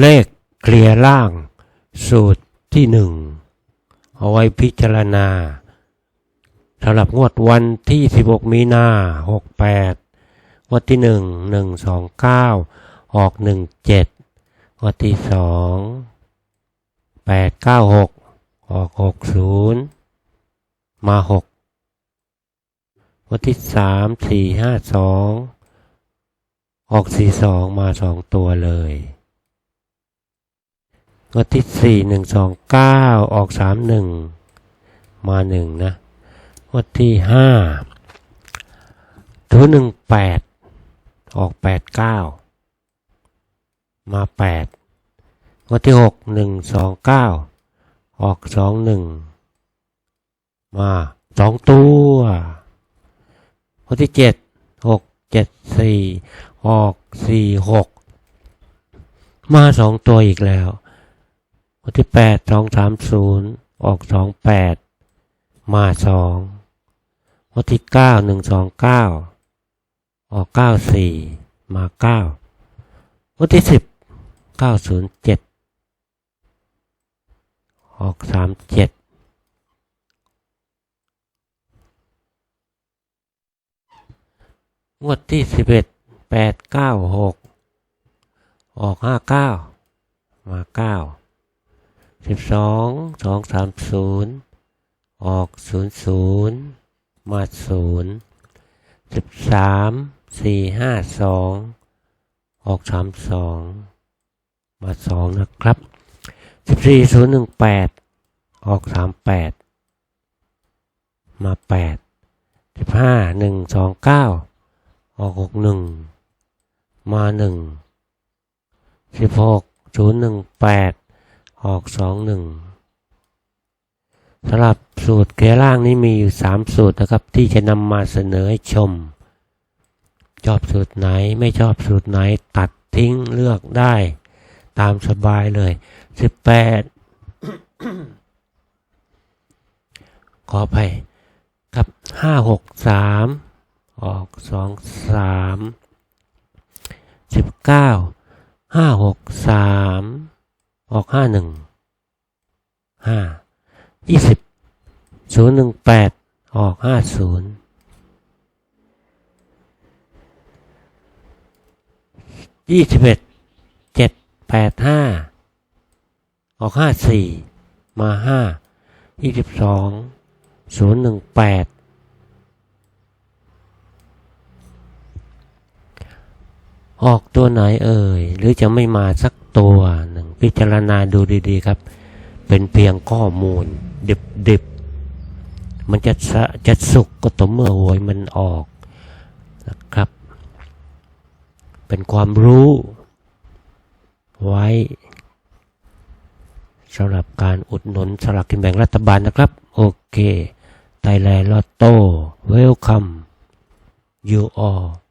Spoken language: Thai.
เลขเกลี่ยล่าง สูตรที่หนึ่งเอาไว้พิจารณาสำหรับงวดวันที่ 16 มีนา68 งวดที่ 1 1 2 9 ออก 17 งวดที่ 2 8 9 6 ออก 60 มา 6 งวดที่ 3 4 5 2 ออก 42 มา 2 ตัวเลย งวดที่สี่หนึ่งสองเก้าออกสามหนึ่งมาหนึ่งนะงวดที่ห้าตัวหนึ่งแปดออกแปดเก้ามาแปดงวดที่หกหนึ่งสองเก้าออกสองหนึ่งมาสองตัวงวดที่เจ็ดหกเจ็ดสี่ออกสี่หกมาสองตัวอีกแล้ว วันที่แปดสองสามศูนย์ออกสองแปดมาสองวันที่เก้าหนึ่งสองเก้าออกเก้าสี่มาเก้าวันที่สิบเก้าศูนย์เจ็ดออกสามเจ็ดงวดที่สิบเอ็ดแปดเก้าหกออกห้าเก้ามาเก้า สิบสองสองสามศูนย์ออกศูนย์ศูนย์มาศูนย์สิบสามสี่ห้าสองออกสามสองมาสองนะครับสิบสี่ศูนย์หนึ่งแปดออกสามแปดมาแปดสิบห้าหนึ่งสองเก้าออกหกหนึ่งมาหนึ่งสิบหกศูนย์หนึ่งแปด ออกสองหนึ่งสำหรับสูตรเกล่างนี้มีอยู่สามสูตรนะครับ ที่จะนำมาเสนอให้ชม ชอบสูตรไหนไม่ชอบสูตรไหนตัดทิ้งเลือกได้ ตามสบายเลยสิบแปดขอไปกับห้าหกสามออกสองสามสิบเก้าห้าหกสาม ออกห้าหนึ่งห้ายี่สิบศูนย์หนึ่งแปดออกห้าศูนย์ยี่สิบเอ็ดเจ็ดแปดห้าออกห้าสี่มาห้ายี่สิบสองศูนย์หนึ่งแปดออกตัวไหนเอ่ย หรือจะไม่มาสักตัว พิจารณาดูดีๆครับ เป็นเพียงข้อมูล ดิบๆ มันจะสะจะสุกก็ต่อเมื่อหวยมันออกนะครับ เป็นความรู้ ไว้สำหรับการอุดหนุนสลากกินแบ่งรัฐบาลนะครับ โอเคไทยแลนด์ลอตโต้เวลคัม you all